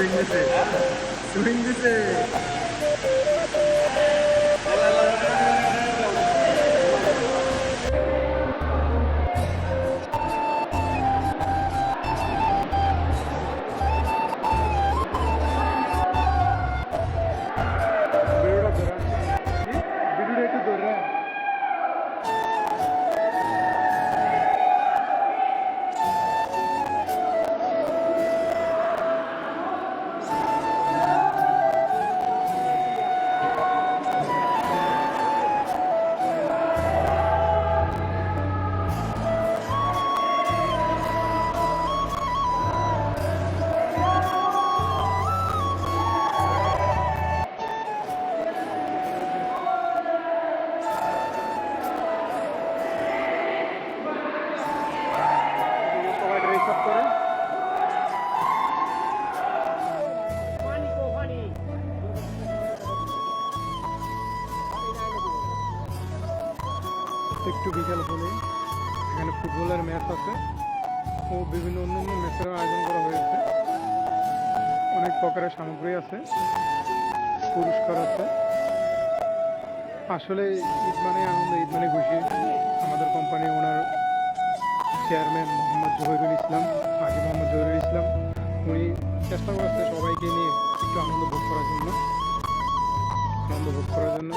swing this. Swing this. একটু বিকাল হলে। এখানে ফুটবলের ম্যাচ আছে ও বিভিন্ন অন্যান্য ম্যাচেরও আয়োজন করা হয়েছে। অনেক প্রকারের সামগ্রী আছে, পুরস্কার আছে। আসলে ঈদ মানে আনন্দ, ঈদ মানে খুশি। আমাদের company owner chairman Mohammad Zahirul Islam Haji Mohammad Zahirul Islam, উনি চেষ্টা করছে সবাইকে নিয়ে একটু আনন্দ ভোগ করার জন্য। আনন্দ ভোগ করার জন্য